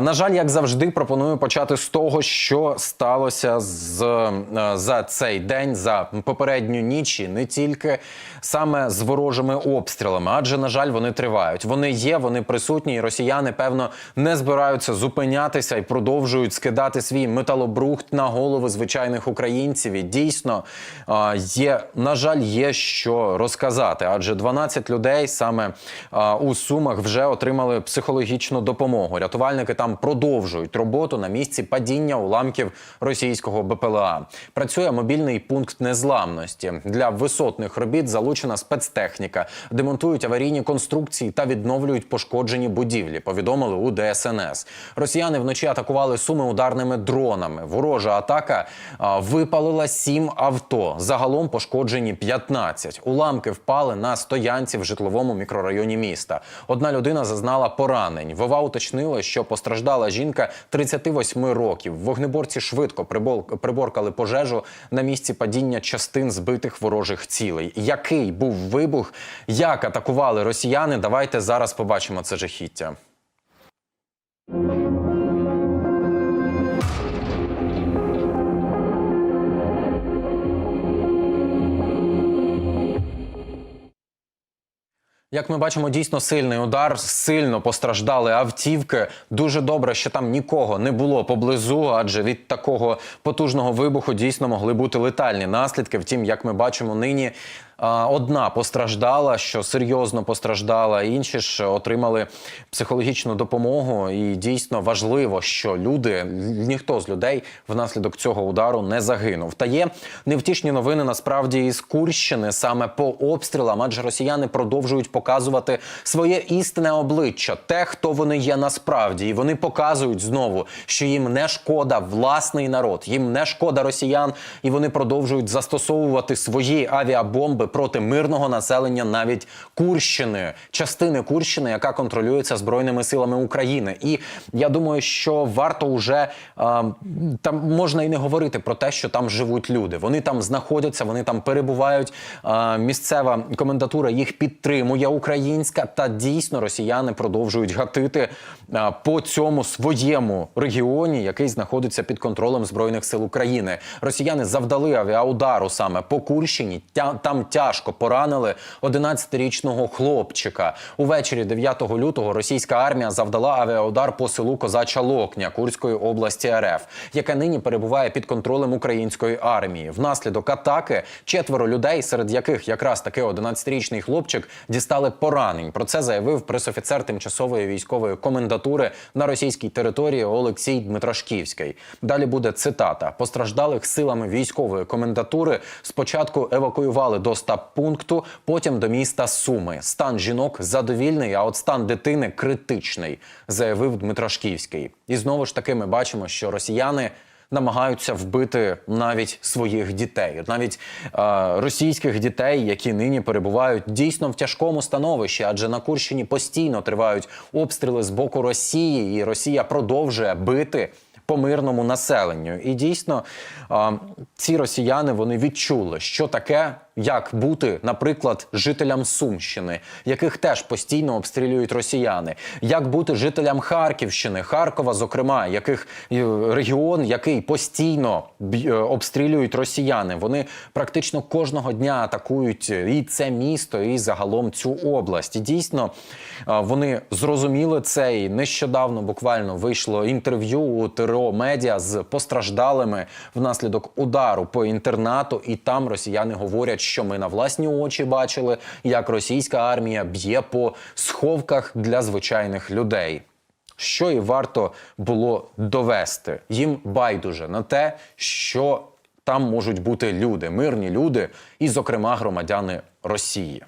На жаль, як завжди, пропоную почати з того, що сталося з, е, за цей день, за попередню ніч, і не тільки саме з ворожими обстрілами, адже на жаль, вони тривають. Вони є, вони присутні. і Росіяни певно не збираються зупинятися і продовжують скидати свій металобрухт на голови звичайних українців. І дійсно є, на жаль, є що розказати, адже 12 людей саме у Сумах вже отримали психологічну допомогу. Рятувальники там продовжують роботу на місці падіння уламків російського БПЛА. Працює мобільний пункт незламності для висотних робіт. Залучена спецтехніка, демонтують аварійні конструкції та відновлюють пошкоджені будівлі. Повідомили у ДСНС. Росіяни вночі атакували суми ударними дронами. Ворожа атака випалила сім авто. Загалом пошкоджені 15. Уламки впали на стоянці в житловому мікрорайоні міста. Одна людина зазнала поранень. Вова уточнила, що постраждала жінка 38 років. Вогнеборці швидко приборкали пожежу на місці падіння частин збитих ворожих цілей. Який був вибух? Як атакували росіяни? Давайте зараз побачимо це жахіття. Як ми бачимо, дійсно сильний удар, сильно постраждали автівки. Дуже добре, що там нікого не було поблизу, адже від такого потужного вибуху дійсно могли бути летальні наслідки. Втім, як ми бачимо нині. Одна постраждала, що серйозно постраждала, інші ж отримали психологічну допомогу. І дійсно важливо, що люди, ніхто з людей внаслідок цього удару не загинув. Та є невтішні новини насправді із Курщини саме по обстрілам, адже росіяни продовжують показувати своє істинне обличчя, те, хто вони є насправді, і вони показують знову, що їм не шкода власний народ, їм не шкода росіян, і вони продовжують застосовувати свої авіабомби проти мирного населення, навіть Курщини, частини Курщини, яка контролюється збройними силами України. І я думаю, що варто вже а, там можна і не говорити про те, що там живуть люди. Вони там знаходяться, вони там перебувають. А, місцева комендатура їх підтримує українська, та дійсно росіяни продовжують гатити а, по цьому своєму регіоні, який знаходиться під контролем збройних сил України. Росіяни завдали авіаудару саме по Курщині. Там тяжко поранили 11-річного хлопчика. Увечері 9 лютого російська армія завдала авіаудар по селу Козача Локня Курської області РФ, яка нині перебуває під контролем української армії. Внаслідок атаки четверо людей, серед яких якраз таки 11-річний хлопчик, дістали поранень. Про це заявив пресофіцер тимчасової військової комендатури на російській території Олексій Дмитрашківський. Далі буде цитата: постраждалих силами військової комендатури спочатку евакуювали до стаб-пункту, потім до міста Суми. Стан жінок задовільний, а от стан дитини критичний, заявив Дмитрашківський. І знову ж таки ми бачимо, що росіяни. Намагаються вбити навіть своїх дітей, навіть е, російських дітей, які нині перебувають дійсно в тяжкому становищі, адже на Курщині постійно тривають обстріли з боку Росії, і Росія продовжує бити по мирному населенню. І дійсно а, ці росіяни вони відчули, що таке, як бути, наприклад, жителям Сумщини, яких теж постійно обстрілюють росіяни, як бути жителям Харківщини, Харкова, зокрема, яких е, регіон, який постійно е, обстрілюють росіяни. Вони практично кожного дня атакують і це місто, і загалом цю область. І дійсно вони зрозуміли це. І нещодавно буквально вийшло інтерв'ю у ТРО Медіа з постраждалими внаслідок удару по інтернату. І там росіяни говорять, що ми на власні очі бачили, як російська армія б'є по сховках для звичайних людей. Що і варто було довести їм байдуже на те, що там можуть бути люди, мирні люди, і, зокрема, громадяни Росії.